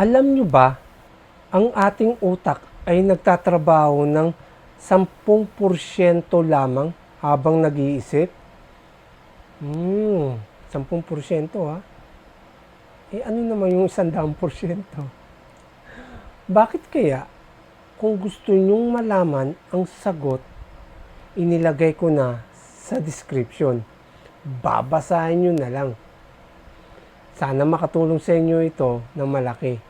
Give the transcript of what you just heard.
Alam nyo ba, ang ating utak ay nagtatrabaho ng 10% lamang habang nag-iisip? Hmm, 10% ha? Eh ano naman yung 100%? Bakit kaya kung gusto nyong malaman ang sagot, inilagay ko na sa description. Babasahin nyo na lang. Sana makatulong sa inyo ito ng malaki.